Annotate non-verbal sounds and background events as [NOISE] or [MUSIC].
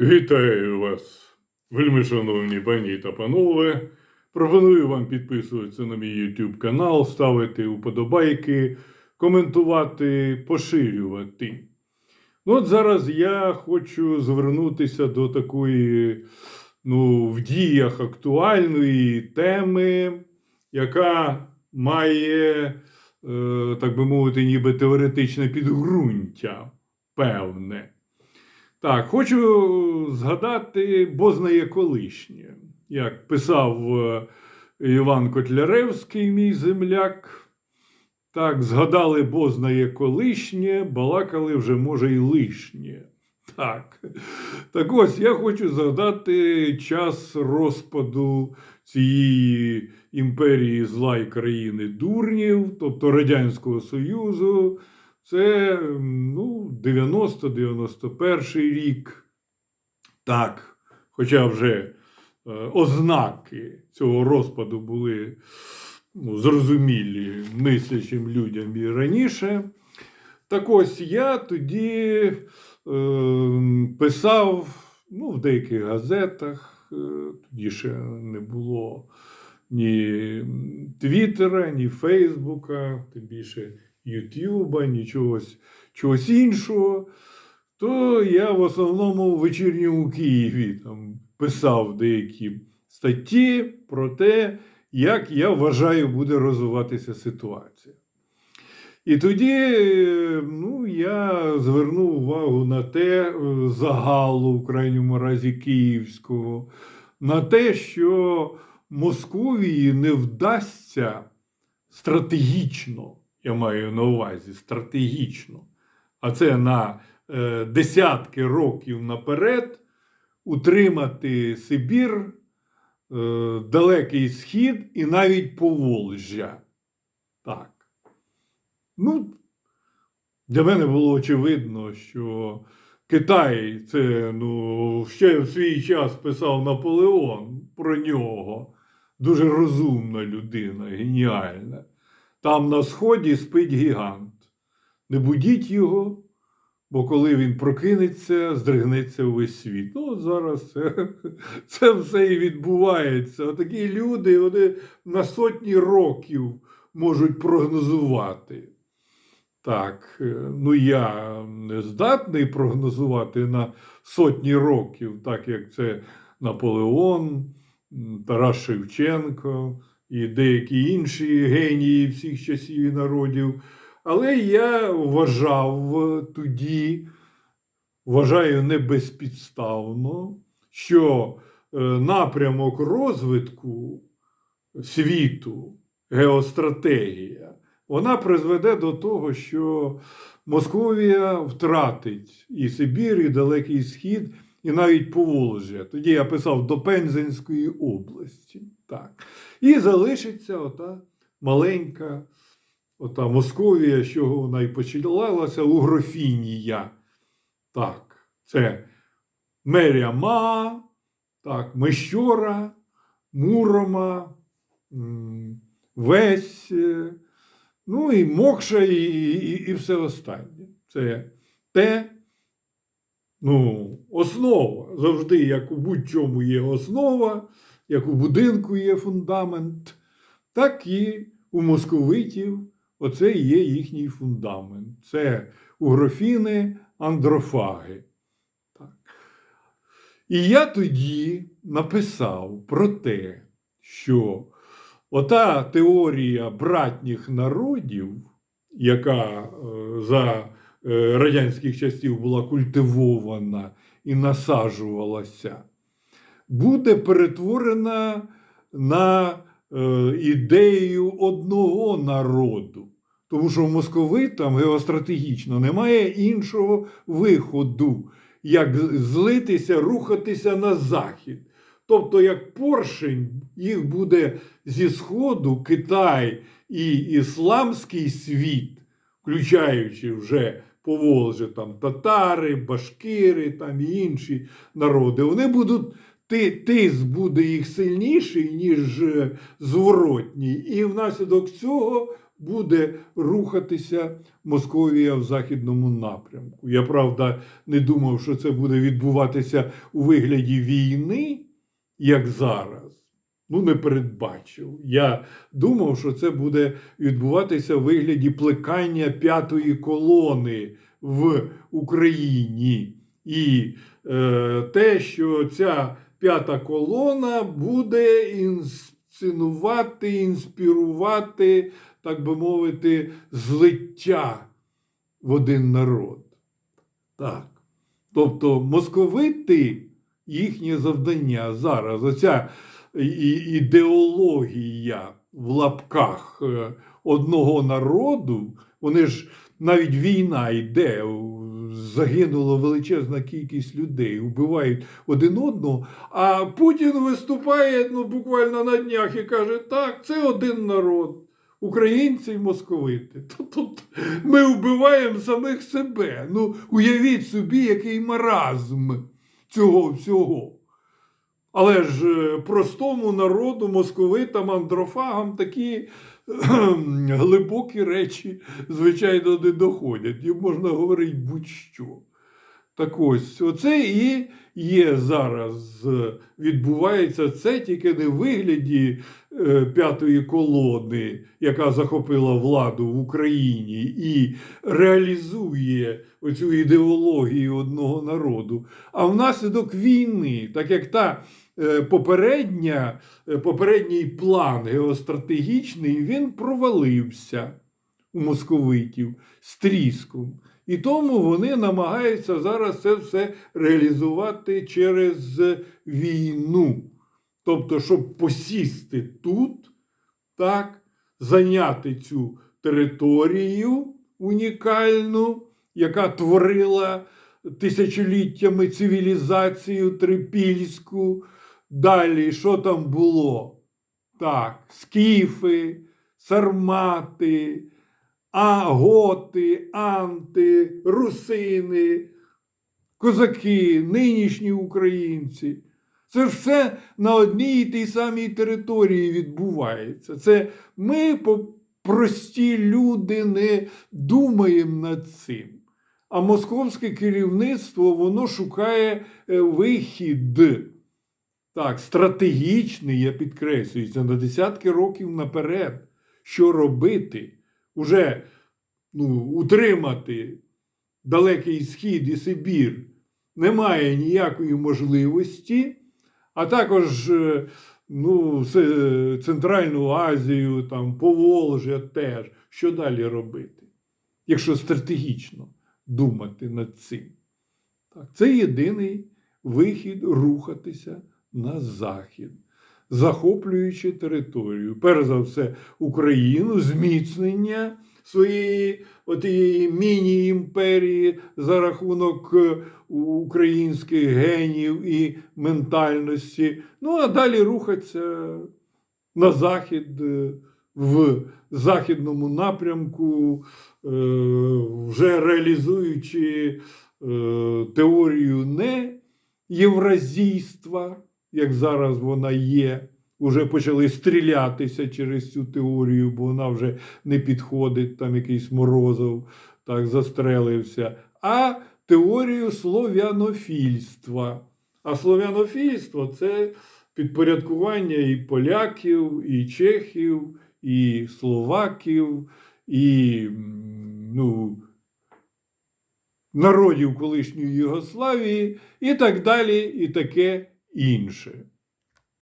Вітаю вас, вельми шановні пані та панове. Пропоную вам підписуватися на мій YouTube канал, ставити вподобайки, коментувати, поширювати. Ну, от зараз я хочу звернутися до такої, ну, в діях актуальної теми, яка має, е, так би мовити, ніби теоретичне підґрунтя певне. Так, хочу згадати Бознає колишнє. Як писав е, Іван Котляревський, мій земляк. Так, згадали Бознає колишнє, балакали вже, може, й лишнє. Так. Так ось я хочу згадати час розпаду цієї імперії зла і країни дурнів, тобто Радянського Союзу. Це ну, 90-91 рік. Так, хоча вже е, ознаки цього розпаду були ну, зрозумілі мислячим людям і раніше. Так ось я тоді е, писав ну, в деяких газетах, е, тоді ще не було ні Твіттера, ні Фейсбука, тим більше Ютуба, ні чогось, чогось іншого, то я в основному в вечірньому Києві там писав деякі статті про те, як я вважаю, буде розвиватися ситуація. І тоді ну, я звернув увагу на те е, загалу, в крайньому разі київського, на те, що Московії не вдасться стратегічно, я маю на увазі стратегічно, а це на е, десятки років наперед, утримати Сибір, е, Далекий Схід і навіть Поволжя. Так. Ну, для мене було очевидно, що Китай це ну, ще в свій час писав Наполеон про нього. Дуже розумна людина, геніальна. Там на сході спить гігант. Не будіть його, бо коли він прокинеться, здригнеться увесь світ. Ну, от зараз це, [LAUGHS] все і відбувається. Такі люди вони на сотні років можуть прогнозувати. Так, е, ну я не здатний прогнозувати на сотні років, так як це Наполеон, Тарас Шевченко і деякі інші генії всіх часів і народів. Але я вважав е, тоді, вважаю не безпідставно, що е, напрямок розвитку світу, геостратегія, вона призведе до того, що Московія втратить і Сибір, і Далекий Схід, і навіть Поволжя. Тоді я писав до Пензенської області. Так. І залишиться ота маленька ота Московія, з чого вона і почалася, Угрофінія. Так, це Меряма, так, Мещора, Мурома, Весь, е, ну і Мокша, і, і, і все останнє. Це те, ну, основа. Завжди, як у будь-чому є основа, як у будинку є фундамент, так і у московитів оце і є їхній фундамент. Це угрофіни, андрофаги. Так. І я тоді написав про те, що ота теорія братніх народів, яка е, за е, радянських часів була культивована і насаджувалася, буде перетворена на е, ідею одного народу. Тому що в московитам геостратегічно немає іншого виходу, як злитися, рухатися на захід. Тобто, як поршень, їх буде зі Сходу Китай і ісламський світ, включаючи вже Поволжя, там татари, башкири там і інші народи, вони будуть. Ти, тиск буде їх сильніший, ніж е, зворотній, і внаслідок цього буде рухатися Московія в західному напрямку. Я правда не думав, що це буде відбуватися у вигляді війни, як зараз. Ну, не передбачив. Я думав, що це буде відбуватися в вигляді плекання п'ятої колони в Україні. І е, те, що ця п'ята колона буде інсценувати, інспірувати, так би мовити, злиття в один народ. Так. Тобто московити, їхнє завдання зараз, оця ідеологія в лапках е, одного народу, вони ж навіть війна йде, загинула величезна кількість людей, вбивають один одного. А Путін виступає ну, буквально на днях і каже: так, це один народ. Українці і московити. [LAUGHS] Тут ми вбиваємо самих себе. Ну, уявіть собі, який маразм цього всього. Але ж е, простому народу, московитам, андрофагам такі глибокі речі, звичайно, не доходять. Їм можна говорити будь-що. Так ось, оце і є зараз, е, відбувається це тільки не в вигляді е, п'ятої колони, яка захопила владу в Україні і реалізує оцю ідеологію одного народу, а внаслідок війни, так як та попередня, е, попередній план геостратегічний, він провалився у московитів з тріском. І тому вони намагаються зараз це все реалізувати через війну. Тобто, щоб посісти тут, так, зайняти цю територію унікальну, яка творила тисячоліттями цивілізацію трипільську. Далі, що там було? Так, скіфи, сармати, аготи, анти, русини, козаки, нинішні українці. Це все на одній і тій самій території відбувається. Це ми, прості люди, не думаємо над цим. А московське керівництво воно шукає е, вихід. Так, стратегічний, я підкреслюю, це на десятки років наперед. Що робити? Уже ну, утримати Далекий Схід і Сибір немає ніякої можливості, а також е, ну, Центральну Азію, там, Поволжя теж. Що далі робити? Якщо стратегічно думати над цим. Так, це єдиний вихід рухатися на захід, захоплюючи територію. Перш за все, Україну, зміцнення своєї отієї міні-імперії за рахунок е, українських генів і ментальності. Ну, а далі рухатися на захід. е, В західному напрямку, е, вже реалізуючи теорію не євразійства, як зараз вона є, вже почали стрілятися через цю теорію, бо вона вже не підходить, там якийсь морозов так застрелився, а теорію слов'янофільства. А слов'янофільство це підпорядкування і поляків, і чехів, і словаків, і ну, народів колишньої Югославії, і так далі, і таке інше.